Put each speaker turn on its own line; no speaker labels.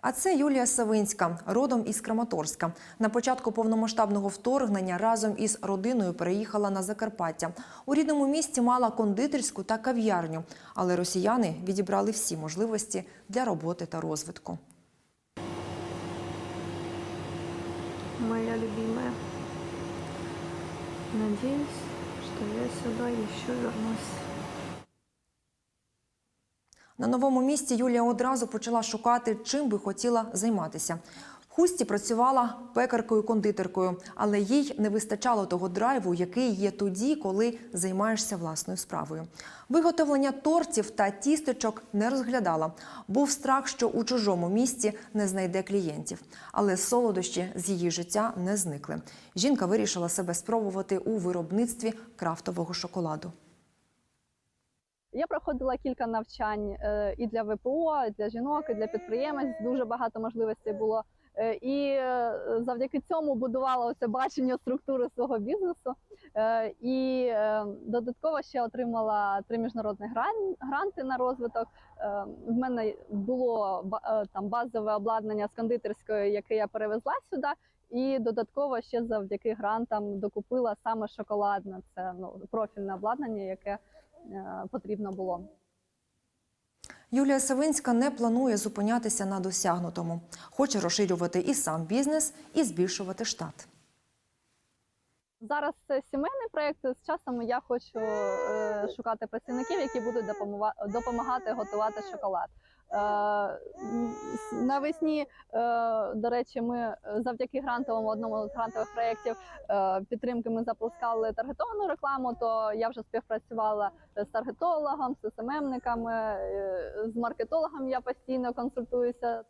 А це Юлія Савинська, родом із Краматорська. На початку повномасштабного вторгнення разом із родиною переїхала на Закарпаття. У рідному місті мала кондитерську та кав'ярню, але росіяни відібрали всі можливості для роботи та розвитку.
моя любимая. Надеюсь, что я сюда еще вернусь.
На новому місці Юлія одразу почала шукати, чим би хотіла займатися. В хусті працювала пекаркою-кондитеркою, але їй не вистачало того драйву, який є тоді, коли займаєшся власною справою. Виготовлення тортів та тістечок не розглядала. Був страх, що у чужому місті не знайде клієнтів. Але солодощі з її життя не зникли. Жінка вирішила себе спробувати у виробництві крафтового шоколаду.
Я проходила кілька навчань е, і для ВПО, і для жінок, і для підприємець. Дуже багато можливостей було. Е, І е, завдяки цьому будувала оце бачення структури свого бізнесу. І додатково ще отримала три міжнародні гран- гранти на розвиток. В мене було там базове обладнання з кондитерської, яке я перевезла сюди. І додатково ще завдяки грантам докупила саме шоколадне. Це ну профільне обладнання, яке потрібно було.
Юлія Савинська не планує зупинятися на досягнутому. Хоче розширювати і сам бізнес, і збільшувати штат.
Зараз це сімейний проєкт. З часом я хочу е, шукати працівників, які будуть допомагати готувати шоколад. Е, навесні, е, до речі, ми завдяки грантовому одному з грантових проєктів підтримки ми запускали таргетовану рекламу. То я вже співпрацювала з таргетологом, з СММниками, з маркетологом. Я постійно консультуюся.